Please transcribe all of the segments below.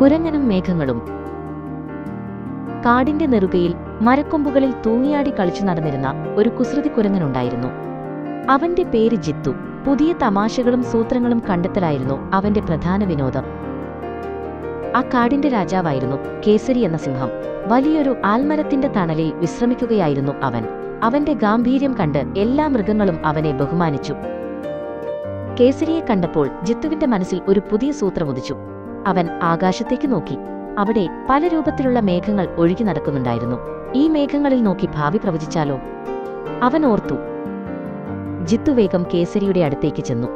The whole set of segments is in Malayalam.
കുരങ്ങനും മേഘങ്ങളും. കാടിന്റെ നെറുകയിൽ മരക്കൊമ്പുകളിൽ തൂങ്ങിയാടി കളിച്ചു നടന്നിരുന്ന ഒരു കുസൃതി കുരങ്ങനുണ്ടായിരുന്നു. അവന്റെ പേര് ജിത്തു. പുതിയ തമാശകളും സൂത്രങ്ങളും കണ്ടെത്തലായിരുന്നു അവന്റെ പ്രധാന വിനോദം. ആ കാടിന്റെ രാജാവായിരുന്നു കേസരി എന്ന സിംഹം. വലിയൊരു ആൽമരത്തിന്റെ തണലിൽ വിശ്രമിക്കുകയായിരുന്നു അവൻ. അവന്റെ ഗാംഭീര്യം കണ്ട് എല്ലാ മൃഗങ്ങളും അവനെ ബഹുമാനിച്ചു. കേസരിയെ കണ്ടപ്പോൾ ജിത്തുവിന്റെ മനസ്സിൽ ഒരു പുതിയ സൂത്രമുദിച്ചു അവൻ ആകാശത്തേക്ക് നോക്കി. അവിടെ പല രൂപത്തിലുള്ള മേഘങ്ങൾ ഒഴുകി നടക്കുന്നുണ്ടായിരുന്നു. ഈ മേഘങ്ങളിൽ നോക്കി ഭാവി പ്രവചിച്ചാലോ? അവൻ ഓർത്തു. ജിത്തു വേഗം കേസരിയുടെ അടുത്തേക്ക് ചെന്നു.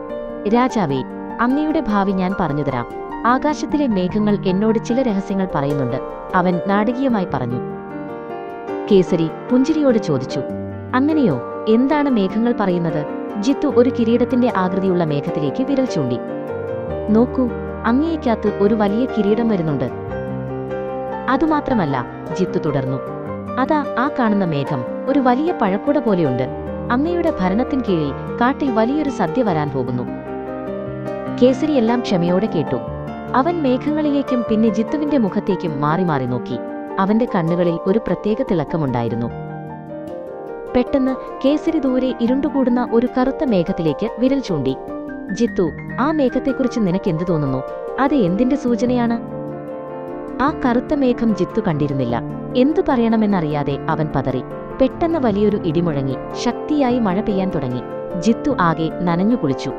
രാജാവേ അങ്ങയുടെ ഭാവി ഞാൻ പറഞ്ഞുതരാം ആകാശത്തിലെ മേഘങ്ങൾ എന്നോട് ചില രഹസ്യങ്ങൾ പറയുന്നുണ്ട്. അവൻ നാടകീയമായി പറഞ്ഞു. കേസരി പുഞ്ചിരിയോട് ചോദിച്ചു. അങ്ങനെയോ? എന്താണ് മേഘങ്ങൾ പറയുന്നത്? ജിത്തു ഒരു കിരീടത്തിന്റെ ആകൃതിയുള്ള മേഘത്തിലേക്ക് വിരൽ ചൂണ്ടി. നോക്കൂ അങ്ങേയ്ക്കകത്ത് ഒരു വലിയ കിരീടം വരുന്നുണ്ട്. അതുമാത്രമല്ല ജിത്തു തുടർന്നു. അതാ ആ കാണുന്ന മേഘം. ഒരു വലിയ പഴക്കൂട പോലെയുണ്ട്. അങ്ങയുടെ ഭരണത്തിൻ കീഴിൽ കാട്ടിൽ വലിയൊരു സദ്യ വരാൻ പോകുന്നു. കേസരി എല്ലാം ക്ഷമയോടെ കേട്ടു. അവൻ മേഘങ്ങളിലേക്കും പിന്നെ ജിത്തുവിന്റെ മുഖത്തേക്കും മാറി മാറി നോക്കി. അവന്റെ കണ്ണുകളിൽ ഒരു പ്രത്യേക തിളക്കമുണ്ടായിരുന്നു. പെട്ടെന്ന് കേസരി ദൂരെ ഇരുണ്ടുകൂടുന്ന ഒരു കറുത്ത മേഘത്തിലേക്ക് വിരൽ ചൂണ്ടി. ജിത്തു ആ മേഘത്തെക്കുറിച്ച് നിനക്കെന്ത് തോന്നുന്നു? അത് എന്തിന്റെ സൂചനയാണ്? ആ കറുത്ത മേഘം ജിത്തു കണ്ടിരുന്നില്ല. എന്തു പറയണമെന്നറിയാതെ അവൻ പതറി. പെട്ടെന്ന് വലിയൊരു ഇടിമുഴങ്ങി. ശക്തിയായി മഴ പെയ്യാൻ തുടങ്ങി. ജിത്തു ആകെ നനഞ്ഞു കുളിച്ചു.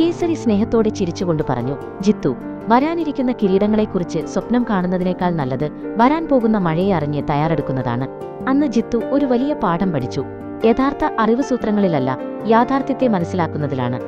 കേസരി സ്നേഹത്തോടെ ചിരിച്ചുകൊണ്ട് പറഞ്ഞു ജിത്തു വരാനിരിക്കുന്ന കിരീടങ്ങളെക്കുറിച്ച് സ്വപ്നം കാണുന്നതിനേക്കാൾ നല്ലത് വരാൻ പോകുന്ന മഴയെ അറിഞ്ഞ് തയ്യാറെടുക്കുന്നതാണ്. അന്ന് ജിത്തു ഒരു വലിയ പാഠം പഠിച്ചു. യഥാർത്ഥ അറിവ് സൂത്രങ്ങളിലല്ല യാഥാർത്ഥ്യത്തെ മനസ്സിലാക്കുന്നതിലാണ്.